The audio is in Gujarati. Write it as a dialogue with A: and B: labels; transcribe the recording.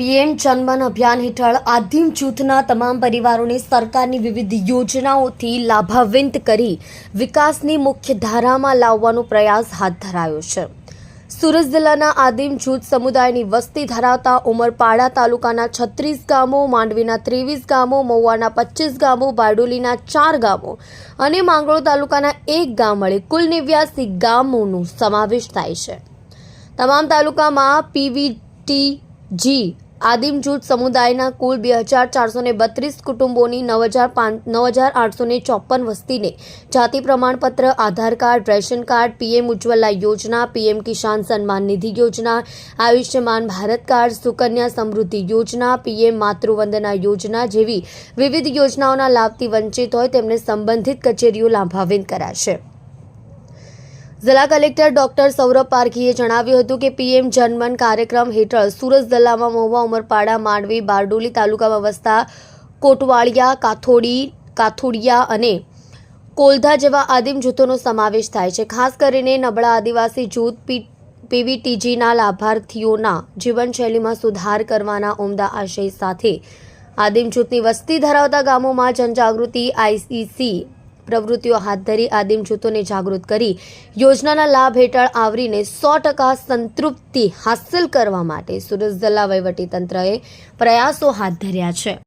A: પીએમ જનમન અભિયાન હેઠળ આદિમ જૂથના તમામ પરિવારોને સરકારની વિવિધ યોજનાઓથી લાભાન્વિત કરી વિકાસની મુખ્ય ધારામાં લાવવાનો પ્રયાસ હાથ ધરાયો છે. સુરત જિલ્લાના આદિમ જૂથ સમુદાયની વસ્તી ધરાવતા ઉમરપાડા તાલુકાના છત્રીસ ગામો, માંડવીના ત્રેવીસ ગામો, મહુવાના પચીસ ગામો, બારડોલીના ચાર ગામો અને માંગરોળ તાલુકાના એક ગામ મળે કુલ નેવ્યાસી ગામોનો સમાવેશ થાય છે. તમામ તાલુકામાં પીવીટીજી આદિમ જૂથ સમુદાયના કુલ બે હજાર ચારસો ને બત્રીસ કુટુંબોની નવ હજાર પાંચ, નવ હજાર આઠસો ને ચોપન વસ્તીને જાતિ પ્રમાણપત્ર, Aadhaar card, ration card, PM Ujjwala યોજના, પીએમ કિસાન સન્માન નિધિ યોજના, આયુષ્યમાન ભારત કાર્ડ, સુકન્યા સમૃદ્ધિ યોજના, પીએમ માતૃવંદના યોજના જેવી વિવિધ યોજનાઓના લાભથી વંચિત હોય તેમને સંબંધિત કચેરીઓ લાભાન્વિત કરાશે. જિલ્લા કલેક્ટર ડોક્ટર સૌરભ પારખીએ જણાવ્યું હતું કે પીએમ જનમન કાર્યક્રમ હેઠળ સુરત જિલ્લામાં મહુવા ઉમરપાડા, માંડવી, બારડોલી તાલુકામાં વસતા કોટવાળિયા, કાથોડી, કાથોડિયા અને કોલધા જેવા આદિમ જૂથોનો સમાવેશ થાય છે. ખાસ કરીને નબળા આદિવાસી જૂથ પી, પીવીટીજીના લાભાર્થીઓના જીવનશૈલીમાં સુધાર કરવાના ઉમદા આશય સાથે આદિમ જૂથની વસ્તી ધરાવતા ગામોમાં જનજાગૃતિ, આઈસીસી પ્રવૃત્તિઓ હાથ ધરી આદિમ જૂથોને જાગૃત કરી યોજનાના લાભ હેઠળ આવરીને સો ટકા સંતૃપ્તિ હાંસલ કરવા માટે સુરત જિલ્લા વહીવટીતંત્રએ પ્રયાસો હાથ ધર્યા છે.